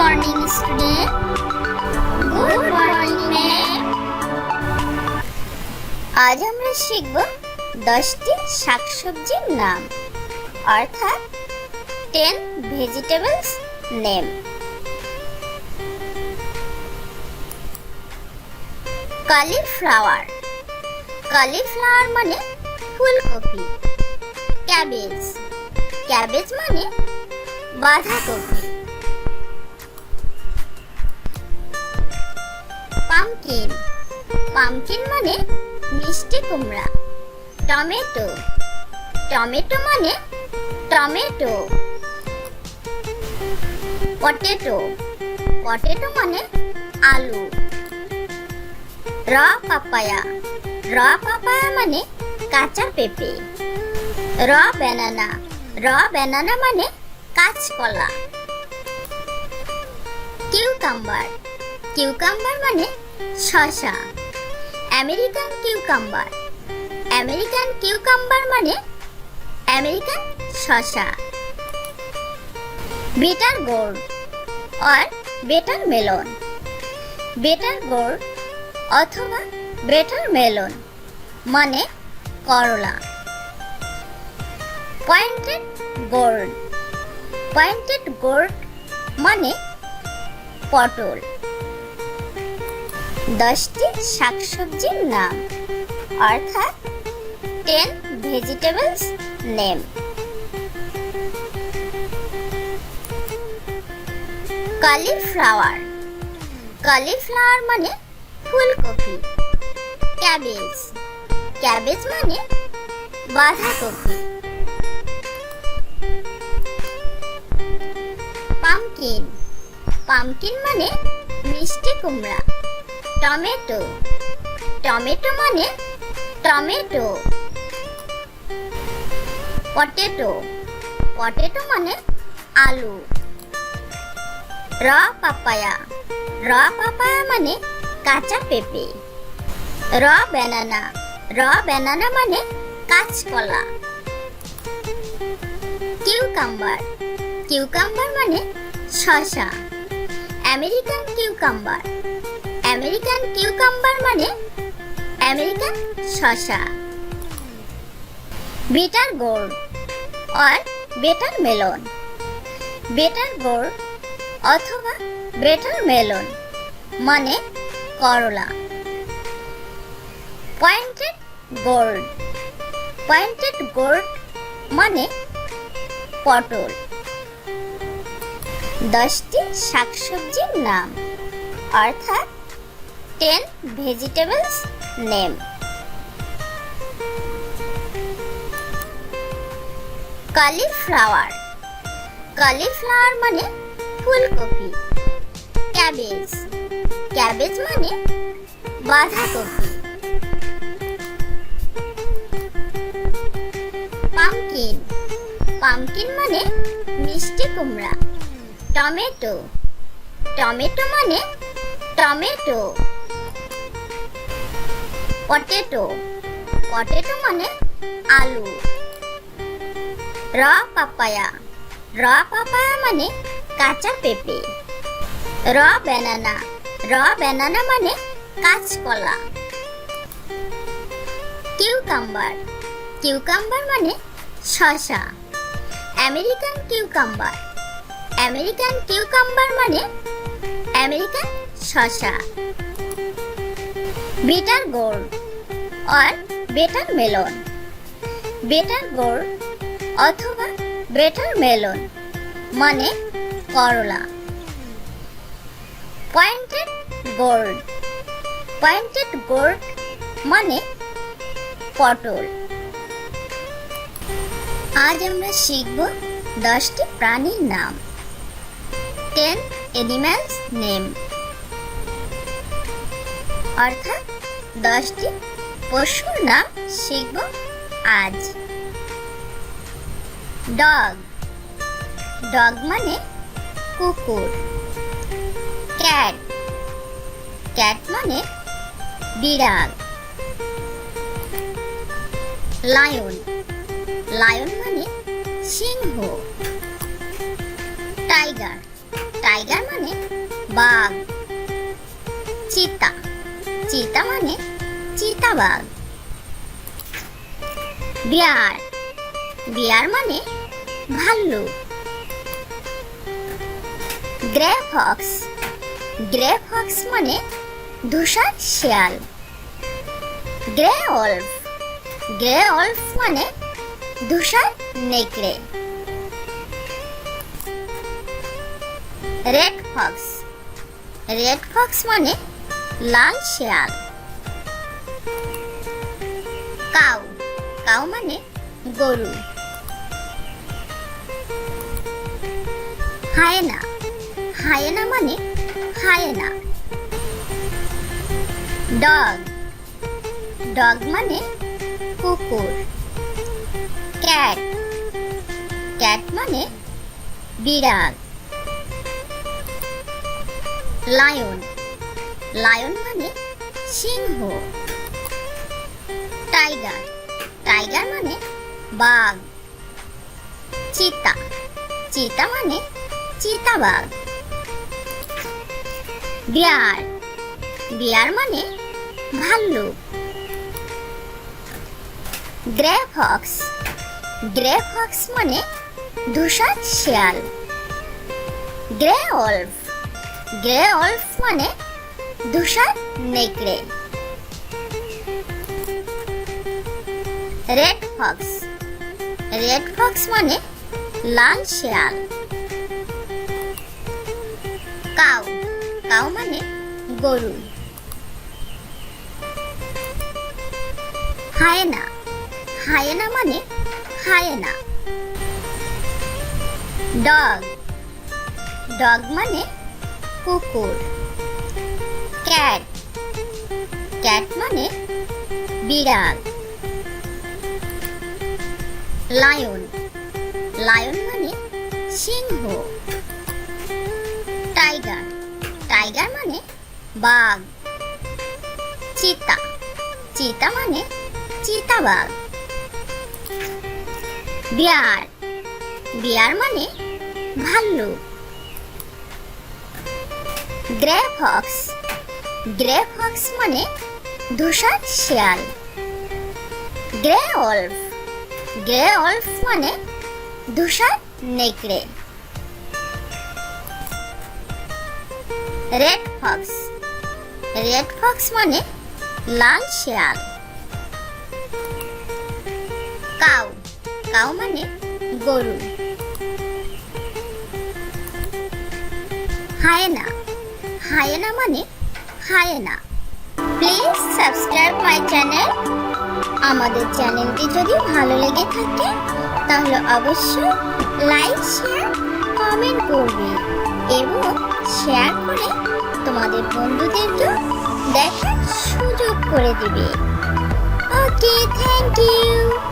Morning student good morning আজ আমরা শিখব দশটি শাকসবজির নাম, অর্থাৎ ten vegetables name cauliflower cauliflower মানে ফুলকপি। ক্যাবেজ ক্যাবেজ মানে বাঁধাকপি। পামকিন পামকিন মানে মিষ্টি কুমড়া। টমেটো। টমেটো মানে টমেটো। পটেটো। পটেটো মানে আলু। র পাপায়া। র পাপায়া মানে কাঁচা পেঁপে। র ব্যানানা। র ব্যানানা মানে কাঁচকলা। কিউকাম্বার। কিউকাম্বার মানে শসা আমেরিকান কিউকাম্বার। আমেরিকান কিউকাম্বার মানে আমেরিকান শসা বিটার গোর্ড আর বেটার মেলন। বেটার গোর্ড অথবা বেটার মেলন মানে করলা। পয়েন্টেড গোর্ড পয়েন্টেড গোর্ড মানে পটল। দশটি শাকসবজির নাম। অর্থাৎ ten vegetables name cauliflower cauliflower মানে ফুলকপি। ক্যাবেজ ক্যাবেজ মানে বাঁধাকপি। পামকিন পামকিন মানে মিষ্টি কুমড়া। টমেটো। টমেটো মানে টমেটো। পটেটো। পটেটো মানে আলু। র পাপায়া। র পাপায়া মানে কাঁচা পেঁপে। র ব্যানানা। র ব্যানানা মানে কাঁচকলা। কিউকাম্বার। কিউকাম্বার মানে শসা। American cucumber. আমেরিকান কিউকাম্বার মানে আমেরিকান শসা বেটার গোর্ড আর বেটার মেলন। বেটার গোর্ড অথবা বেটার মেলন মানে করলা। পয়েন্টেড গোল্ড পয়েন্টেড গোর্ড মানে পটল। দশটি শাকসবজির নাম। অর্থাৎ ten vegetables name cauliflower cauliflower মানে ফুলকপি। ক্যাবেজ ক্যাবেজ মানে বাঁধাকপি। পামকিন পামকিন মানে মিষ্টি কুমড়া। টমেটো টমেটো মানে টমেটো পটেটো পটেটো মানে আলু। র পাপায়া র পাপায়া মানে কাঁচা পেঁপে। র ব্যানানা র ব্যানানা মানে কাঁচকলা। কিউকাম্বার কিউকাম্বার মানে শসা। আমেরিকান কিউকাম্বার আমেরিকান কিউকাম্বার মানে আমেরিকান শসা। বিটার গোর্ড আর বেটার মেলন। বেটার গোর্ড অথবা বেটার মেলন মানে করলা। পয়েন্টেড গোর্ড পয়েন্টেড গোর্ড মানে পটল। আজ আমরা শিখব দশটি প্রাণীর নাম। টেন এনিম্যালস নেম অর্থাৎ দশটি পশুর নাম শিখব আজ। ডগ। ডগ মানে কুকুর। ক্যাট। ক্যাট মানে বিড়াল। লায়ন। লায়ন মানে সিংহ। টাইগার। টাইগার মানে বাঘ। চিতা। চিতা মানে চিতাবাঘ। বিয়ার। বিয়ার মানে ভাল্লুক। গ্রে ফক্স গ্রে ফক্স মানে ধূসর শিয়াল। গ্রে অলফ। গ্রে অলফ মানে ধূসর নেকড়ে। রেড ফক্স রেড ফক্স মানে লাল শিয়াল। কাউ। কাউ মানে গরু। হায়না। হায়না মানে হায়না। ডগ। ডগ মানে কুকুর। ক্যাট। ক্যাট মানে বিড়াল। লায়ন। লায়ন মানে সিংহ। টাইগার টাইগার মানে বাঘ। চিতা। চিতা মানে চিতাবাঘ। বিয়ার। বিয়ার মানে ভাল্লুক। Grey fox. গ্রে ফক্স মানে ধূসর শিয়াল। গ্রে অলফ। গ্রে অলফ মানে ধূসর নেকড়ে। Red Fox. রেড ফক্স মানে লাল শিয়াল। কাউ। কাউ মানে গরু। হায়না। হায়না মানে হায়না। ডগ। ডগ মানে কুকুর। ক্যাট। ক্যাট মানে বিড়াল। লায়ন লায়ন মানে সিংহ। টাইগার টাইগার মানে বাঘ। চিতা চিতা মানে চিতাবাঘ। বিয়ার বিয়ার মানে ভাল্লুক। গ্রে ফক্স গ্রে ফক্স মানে ধূসর শিয়াল। গ্রে অলফ গ্রে অলফ মানে ধূসর নেকড়ে। রেড ফক্স রেড ফক্স মানে লাল শিয়াল। কাউ কাউ মানে গরু। হায়না হায়না মানে হায়না। প্লিজ সাবস্ক্রাইব মাই চ্যানেল আমাদের চ্যানেলটি যদি ভালো লেগে থাকে, তাহলে অবশ্যই লাইক, শেয়ার, কমেন্ট করবে এবং শেয়ার করে তোমাদের বন্ধুদেরকেও দেখার সুযোগ করে দিবে। Okay, thank you.